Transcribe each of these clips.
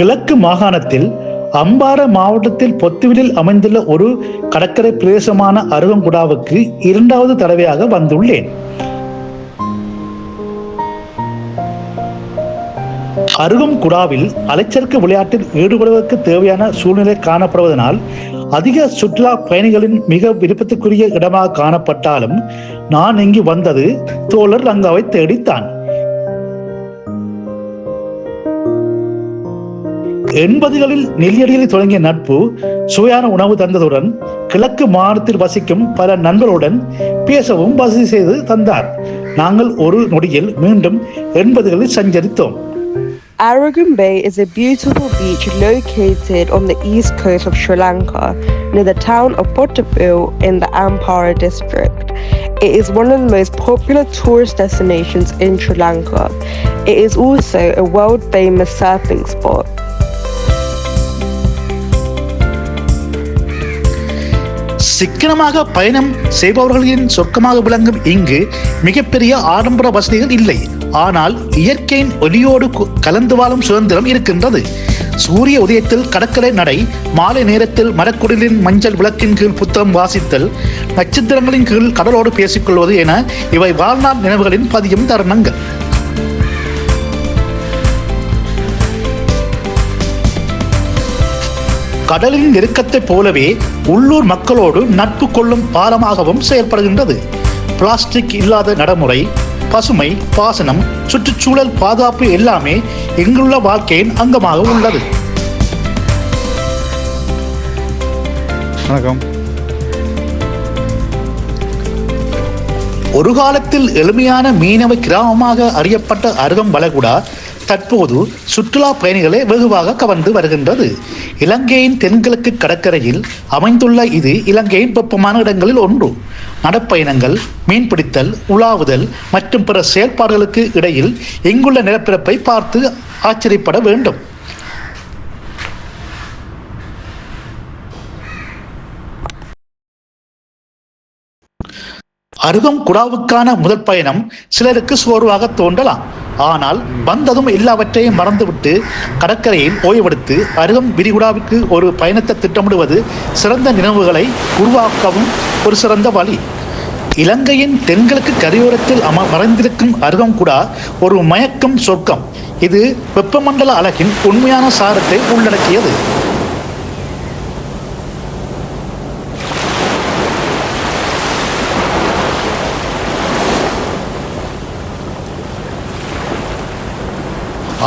கிழக்கு மாகாணத்தில் அம்பாறை மாவட்டத்தில் பொத்துவிலில் அமைந்துள்ள ஒரு கடற்கரை பிரதேசமான அருகங்குடாவுக்கு இரண்டாவது தடவையாக வந்துள்ளேன். அருகம்குடாவில் அலைச்சறுக்கு விளையாட்டில் ஈடுபடுவதற்கு தேவையான சூழ்நிலை காணப்படுவதனால் அதிக சுற்றுலா பயணிகளின் மிக விருப்பத்துக்குரிய இடமாக காணப்பட்டாலும் நான் இங்கு வந்தது தோழர் ரங்காவை தேடித்தான். எண்பதுகளில் நெல்லியடியில் தொடங்கிய நட்பு சுவையான உணவு தந்ததுடன் கிழக்கு மாநிலத்தில் வசிக்கும் பல நண்பர்களுடன் பேசவும் வசதி செய்து தந்தார் நாங்கள் ஒரு நொடியில் மீண்டும் எண்பதுகளில் சஞ்சரித்தோம் Aragon Bay is a beautiful beach located on the east coast of Sri Lanka near the town of Potapil in the Ampara district. It is one of the most popular tourist destinations in Sri Lanka. It is also a world famous surfing spot. சிக்கனமாக பயணம் செய்பவர்களின் சொர்க்கமாக விளங்கும் இங்கு மிகப்பெரிய ஆடம்பர வசதிகள் இல்லை. ஆனால் இயற்கையின் ஒலியோடு கு- கலந்து வாழும் சுதந்திரம் இருக்கின்றது. சூரிய உதயத்தில் கடற்கரை நடை மாலை நேரத்தில் மரக்குடலின் மஞ்சள் விளக்கின் கீழ் புத்தகம் வாசித்தல் நட்சத்திரங்களின் கீழ் கடலோடு பேசிக்கொள்வது என இவை வாழ்நாள் நினைவுகளின் பதியும் தருணங்கள். கடலின் நெருக்கத்தைப் போலவே உள்ளூர் மக்களோடு நட்பு கொள்ளும் பாலமாகவும் செயல்படுகின்றது. பிளாஸ்டிக் இல்லாத நடைமுறை பசுமை பாசனம் சுற்றுச்சூழல் பாதுகாப்பு எல்லாமே எங்குள்ள வாழ்க்கையின் அங்கமாக உள்ளது. வணக்கம். ஒரு காலத்தில் எளிமையான மீனவ கிராமமாக அறியப்பட்ட அருகம் வளைகுடா தற்போது சுற்றுலா பயணிகளை வெகுவாக கவர்ந்து வருகின்றது. இலங்கையின் தென்கிழக்கு கடற்கரையில் அமைந்துள்ள இது இலங்கையின் வெப்பமான இடங்களில் ஒன்று. நடப்பயணங்கள் மீன்பிடித்தல் உலாவுதல் மற்றும் பிற செயல்பாடுகளுக்கு இடையில் இங்குள்ள நிலப்பரப்பை பார்த்து ஆச்சரியப்பட வேண்டும். அருகம் குடாவுக்கான முதல் பயணம் சிலருக்கு சோர்வாக தோன்றலாம். ஆனால் வந்ததும் எல்லாவற்றையும் மறந்துவிட்டு கடற்கரையில் ஓய்வெடுத்து அருகம் விரிகுடாவுக்கு ஒரு பயணத்தை திட்டமிடுவது சிறந்த நினைவுகளை உருவாக்கவும் ஒரு சிறந்த வழி. இலங்கையின் தென்கிழக்கு கரையோரத்தில் அம மறைந்திருக்கும் அருகம்குடா ஒரு மயக்கம் சொர்க்கம். இது வெப்பமண்டல அழகின் உண்மையான சாரத்தை உள்ளடக்கியது.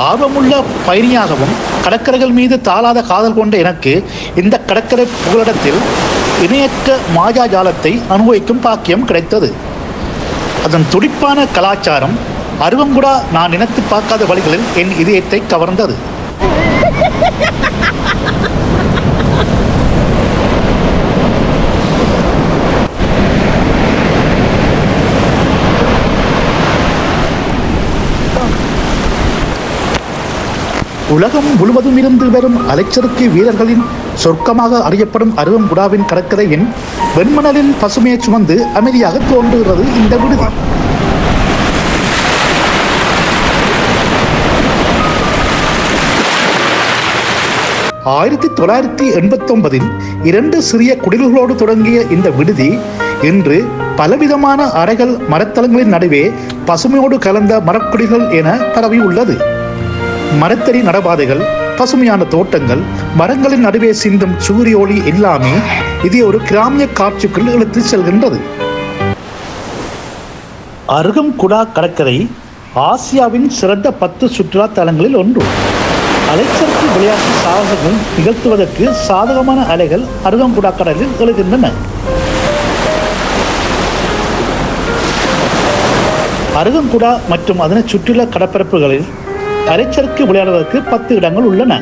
ஆர்வமுள்ள பயணியாகவும் கடற்கரைகள் மீது தாளாத காதல் கொண்ட எனக்கு இந்த கடற்கரை புகலிடத்தில் இணையற்ற மாயாஜாலத்தை அனுபவிக்கும் பாக்கியம் கிடைத்தது. அதன் துடிப்பான கலாச்சாரம் அருவங்குடா நான் நினைத்து பார்க்காத வழிகளில் என் இதயத்தை கவர்ந்தது. உலகம் முழுவதும் இருந்து வரும் அலைச்சறுக்கு வீரர்களின் சொர்க்கமாக அறியப்படும் அருவங்குடாவின் கடற்கரையின் வெண்மணலில் பசுமையை சுமந்து அமைதியாக தோன்றுகிறது இந்த விடுதி. ஆயிரத்தி தொள்ளாயிரத்தி எண்பத்தொன்பதில் இரண்டு சிறிய குடில்களோடு தொடங்கிய இந்த விடுதி இன்று பலவிதமான அறைகள் மரத்தளங்களின் நடுவே பசுமையோடு கலந்த மரக்குடிகள் என பரவி உள்ளது மரத்தடி நடபாதைகள் பசுமையான தோட்டங்கள் மரங்களின் நடுவே சிந்தும் சூரிய ஒளி எல்லாமே இது ஒரு கிராமிய காட்சிக்குள் இழுத்து செல்கின்றது. அருகம் குடா கடற்கரை ஆசியாவின் சிறந்த பத்து சுற்றுலா தலங்களில் ஒன்று. அலைச்சற்கு விளையாட்டு சாகசங்கள் நிகழ்த்துவதற்கு சாதகமான அலைகள் அருகங்குடா கடலில் எழுகின்றன. அருகங்குடா மற்றும் அதனை சுற்றியுள்ள கடற்பரப்புகளில் அலைச்சறுக்கு விளையாடுவதற்கு பத்து இடங்கள் உள்ளன.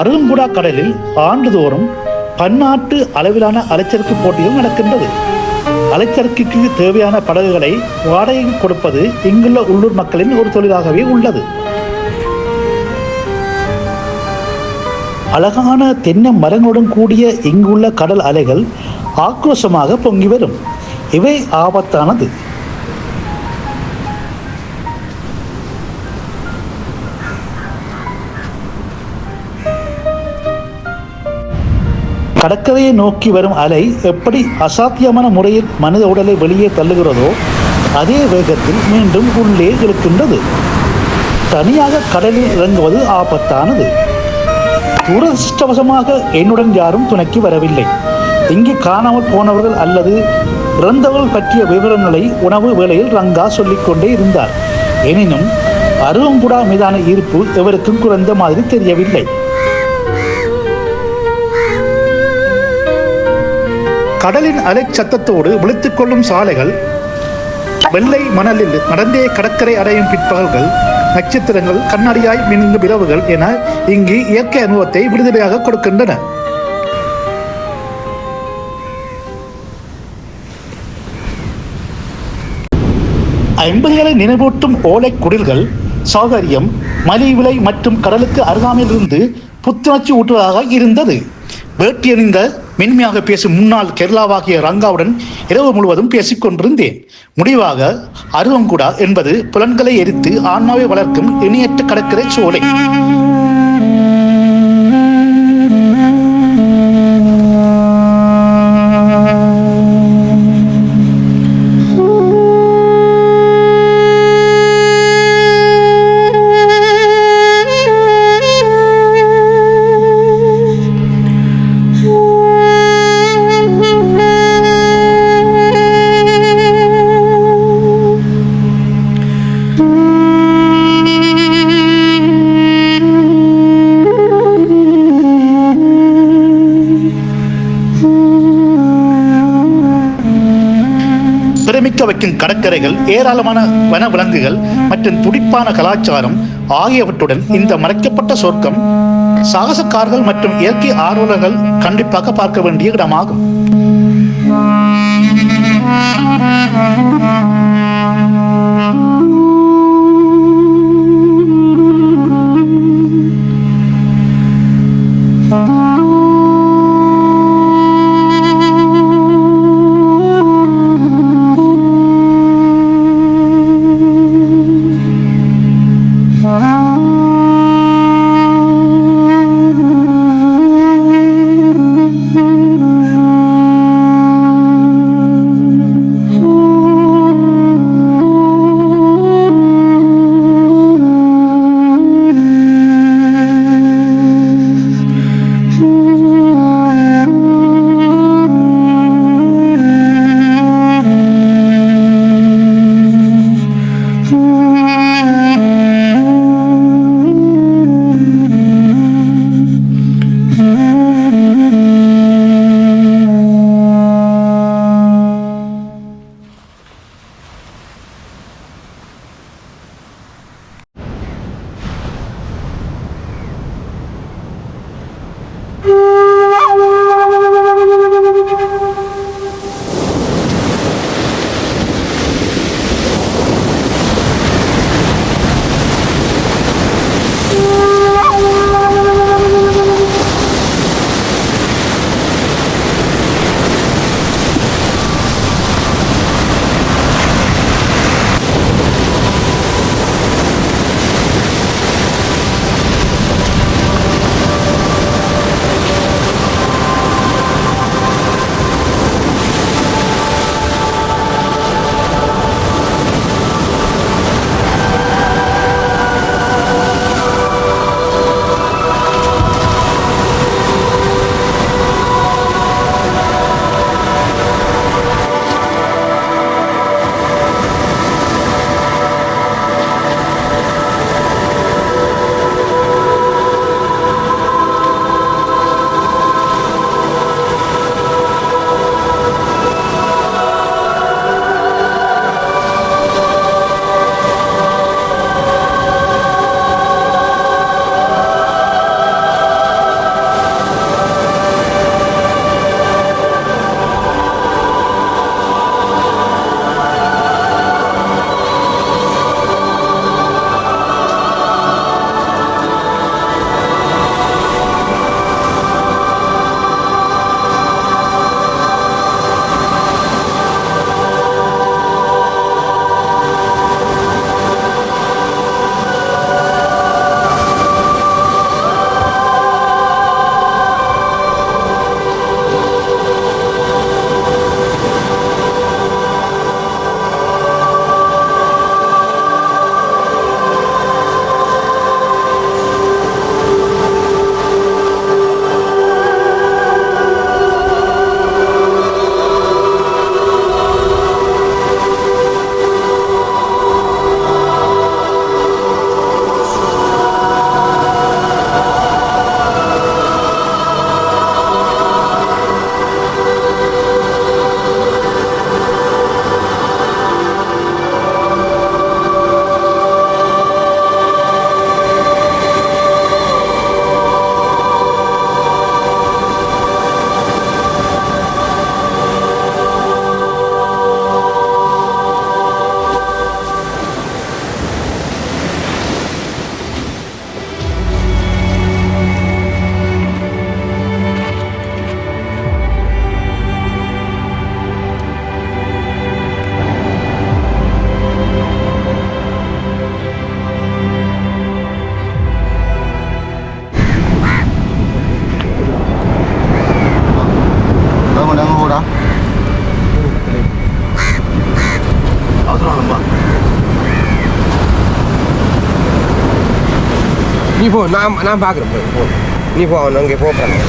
அருங்குடா கடலில் ஆண்டுதோறும் பன்னாட்டு அளவிலான அலைச்சறுக்கு போட்டிகள் நடக்கின்றது. அலைச்சறுக்குக்கு தேவையான படகுகளை வாடகைக்கு கொடுப்பது இங்குள்ள உள்ளூர் மக்களின் ஒரு தொழிலாகவே உள்ளது. அழகான தென்னை மரங்களுடன் கூடிய இங்குள்ள கடல் அலைகள் ஆக்ரோஷமாக பொங்கி வரும். இவை ஆபத்தானது. கடற்கரையை நோக்கி வரும் அலை எப்படி அசாத்தியமான முறையில் மனித உடலை வெளியே தள்ளுகிறதோ அதே வேகத்தில் மீண்டும் உள்ளே இருக்கின்றது தனியாக கடலில் இறங்குவது ஆபத்தானது. துரதிருஷ்டவசமாக என்னுடன் யாரும் துணைக்கு வரவில்லை. இங்கு காணாமல் போனவர்கள் அல்லது இறந்தவர்கள் பற்றிய விவரங்களை உணவு வேளையில் ரங்கா சொல்லிக்கொண்டே இருந்தார். எனினும் அருவங்குடா மீதான ஈர்ப்பு எவருக்கும் குறைந்த மாதிரி தெரியவில்லை. கடலின் அலை சத்தத்தோடு விழித்துக் கொள்ளும் சாலைகள் வெள்ளை மணலில் நடந்தே கடற்கரை அடையும் பிற்பகல்கள் நட்சத்திரங்கள் கண்ணாடியாய் மின்னும் இரவுகள் என இங்கு இயற்கை அனுபவத்தை விடுதலையாக கொடுக்கின்றன. ஐம்பதுகளை நினைவூட்டும் ஓலை குடில்கள் சௌகரியம் மலிவிலை மற்றும் கடலுக்கு அருகாமையில் இருந்து புத்துணர்ச்சி ஊட்டுவதாக இருந்தது. வேட்டியணிந்த மென்மையாக பேசும் முன்னாள் கேரளாவாகிய ரங்காவுடன் இரவு முழுவதும் பேசிக் கொண்டிருந்தேன். முடிவாக அருவங்குடா என்பது புலன்களை எரித்து ஆன்மாவை வளர்க்கும் இணையற்ற கடற்கரை சோலை. வைக்கும் கடற்கரைகள் ஏராளமான வன விலங்குகள் மற்றும் துடிப்பான கலாச்சாரம் ஆகியவற்றுடன் இந்த மறைக்கப்பட்ட சொர்க்கம் சாகசக்காரர்கள் மற்றும் இயற்கை ஆர்வலர்கள் கண்டிப்பாக பார்க்க வேண்டிய இடமாகும். நீ போ நான் நான் பார்க்குறேன் போ நீ போ அவன் அங்கே போகிறேன்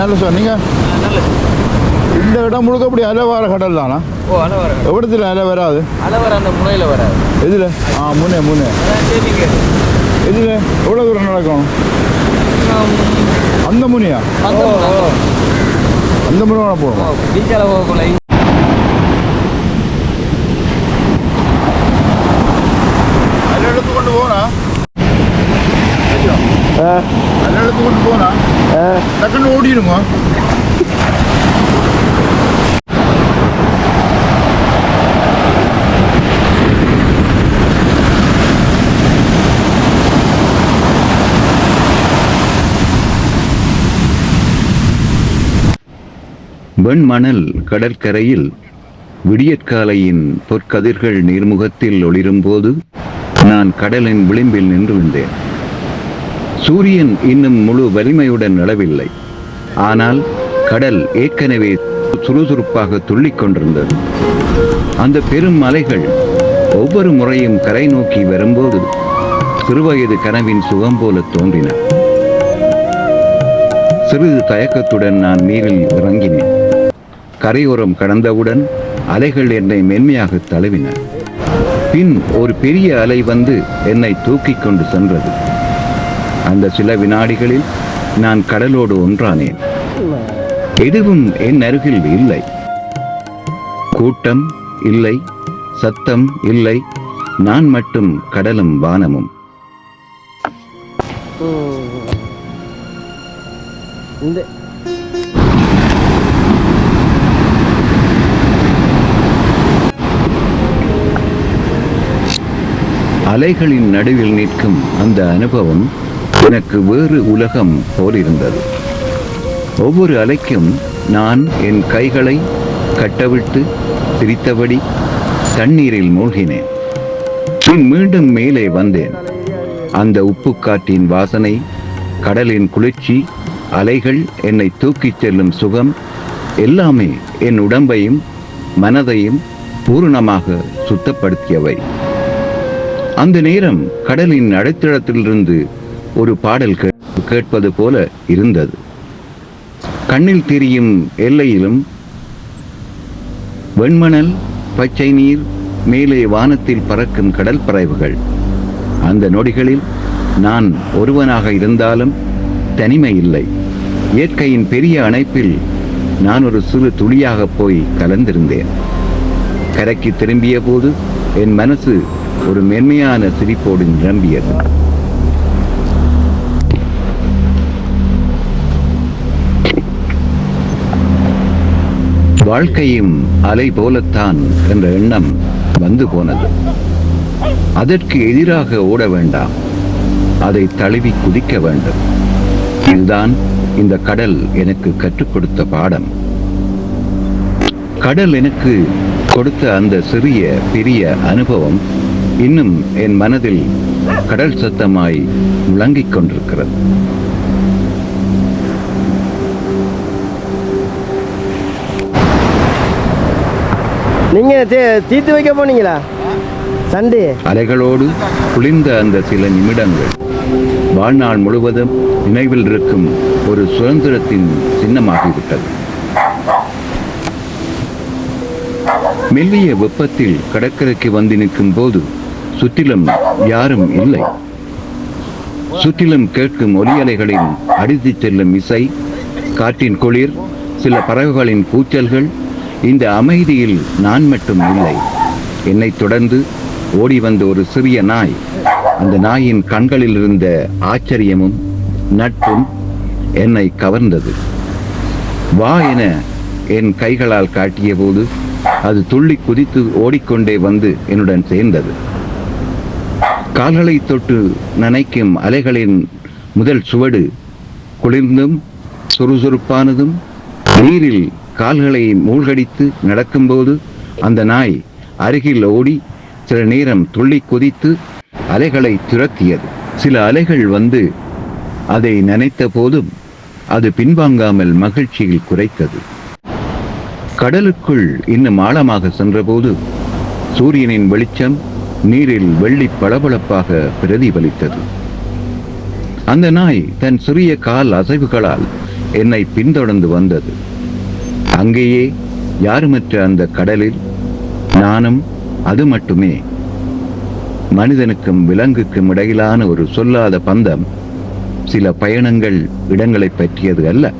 நல்ல சார் நீங்கள் இந்த இடம் முழுக்க அப்படி அலை வர கடல் தானா? ஓ அலை வர எவ்வளத்தில் அலை வராது? அலை வர அந்த முனையில் வராது. எதில்? ஆ முன்னே முன்னே எதில்? எவ்வளோ தூரம் நடக்கும்? அந்த முனியா? அந்த அந்த முனை போகணும்? பீச்சால போகக்குள்ள அதில் எடுத்து கொண்டு போனா எடுத்து கொண்டு போனா? டக்குன்னு ஓடிடுங்க வெண்மணல் கடற்கரையில் விடியற்காலையின் பொற்கதிர்கள் நீர்முகத்தில் ஒளிரும்போது நான் கடலின் விளிம்பில் நின்று வந்தேன் சூரியன் இன்னும் முழு வலிமையுடன் நிலவில்லை. ஆனால் கடல் ஏற்கனவே சுறுசுறுப்பாக துள்ளிக் கொண்டிருந்தது. அந்த பெரும் அலைகள் ஒவ்வொரு முறையும் கரை நோக்கி வரும்போது சிறுவயது கனவின் சுகம் போல தோன்றின. சிறிது தயக்கத்துடன் நான் நீரில் இறங்கினேன். கரையோரம் கடந்தவுடன் அலைகள் என்னை மென்மையாக தழுவின. பின் ஒரு பெரிய அலை வந்து என்னை தூக்கிக் கொண்டு சென்றது. அந்த சில வினாடிகளில் நான் கடலோடு ஒன்றானேன். எதுவும் என் அருகில் இல்லை. கூட்டம் இல்லை சத்தம் இல்லை நான் மட்டும் கடலும் வானமும். இந்த அலைகளின் நடுவில் நிற்கும் அந்த அனுபவம் எனக்கு வேறு உலகம் போலிருந்தது. ஒவ்வொரு அலைக்கும் நான் என் கைகளை கட்டவிட்டு சிரித்தபடி தண்ணீரில் மூழ்கினேன். பின் மீண்டும் மேலே வந்தேன். அந்த உப்பு காற்றின் வாசனை கடலின் குளிர்ச்சி அலைகள் என்னை தூக்கிச் செல்லும் சுகம் எல்லாமே என் உடம்பையும் மனதையும் பூரணமாக சுத்தப்படுத்தியவை. அந்த நேரம் கடலின் அடித்தளத்திலிருந்து ஒரு பாடல் கேட்பது போல இருந்தது. கண்ணில் தெரியும் எல்லையிலும் வெண்மணல் பச்சை நீர் மேலே வானத்தில் பறக்கும் கடல் பறவைகள். அந்த நொடிகளில் நான் ஒருவனாக இருந்தாலும் தனிமை இல்லை. இயற்கையின் பெரிய அணைப்பில் நான் ஒரு சிறு துளியாக போய் கலந்திருந்தேன். கரைக்கு திரும்பிய போது என் மனசு ஒரு மென்மையான சிரிப்போடு நிரம்பியது. வாழ்க்கையும் அலை போலத்தான் என்ற எண்ணம் வந்து போனது. அதற்கு எதிராக ஓட வேண்டாம். அதை தழுவி குதிக்க வேண்டும். இதுதான் இந்த கடல் எனக்கு கற்றுக் கொடுத்த பாடம். கடல் எனக்கு கொடுத்த அந்த சிறிய பெரிய அனுபவம் இன்னும் என் மனதில் கடல் சத்தமாய் விளங்கிக் கொண்டிருக்கிறது. நீங்கள் தீர்த்து வைக்க போனீங்களா? சண்டே. அலைகளோடு குளிர்ந்த அந்த சில நிமிடங்கள். வாழ்நாள் முழுவதும் நினைவில் இருக்கும் ஒரு சுதந்திரத்தின் சின்னமாகிவிட்டது. மெல்லிய வெப்பத்தில் கடற்கரைக்கு வந்து நிற்கும் போது சுற்றிலும் யாரும் இல்லை. சுற்றிலும் கேட்கும் ஒலி அலைகளின் அடித்துச் செல்லும் இசை காற்றின் குளிர் சில பறவைகளின் கூச்சல்கள் இந்த அமைதியில் நான் மட்டும் இல்லை. என்னைத் தொடர்ந்து ஓடி வந்த ஒரு சிறிய நாய் அந்த நாயின் கண்களில் இருந்த ஆச்சரியமும் நட்பும் என்னை கவர்ந்தது. வா என என் கைகளால் காட்டிய போது அது துள்ளி குதித்து ஓடிக்கொண்டே வந்து என்னுடன் சேர்ந்தது. கால்களை தொட்டு நனைக்கும் அலைகளின் முதல் சுவடு குளிர்ந்தும் சுறுசுறுப்பானதும் நீரில் கால்களை மூழ்கடித்து நடக்கும்போது அந்த நாய் அருகில் ஓடி சில நேரம் துள்ளி குதித்து அலைகளை துரத்தியது. சில அலைகள் வந்து அதை நினைத்த போதும் அது பின்வாங்காமல் மகிழ்ச்சியில் குறைத்தது. கடலுக்குள் இன்னும் ஆழமாக சென்றபோது சூரியனின் வெளிச்சம் நீரில் வெள்ளி பளபளப்பாக பிரதிபலித்தது. அந்த நாய் தன் சிறிய கால் அசைவுகளால் என்னை பின்தொடர்ந்து வந்தது. அங்கேயே யாருமற்ற அந்த கடலில்? நானும் அது மட்டுமே. மனிதனுக்கும் விலங்குக்கும் இடையிலான ஒரு சொல்லாத பந்தம் சில பயணங்கள் இடங்களை பற்றியது அல்ல.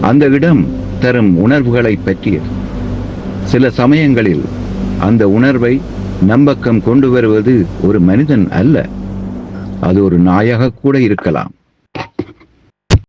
அந்த இடம் தரும் உணர்வுகளை பற்றியது. சில சமயங்களில் அந்த உணர்வை நம்பக்கம் கொண்டு வருவது ஒரு மனிதன் அல்ல. அது ஒரு நாயாக கூட இருக்கலாம்.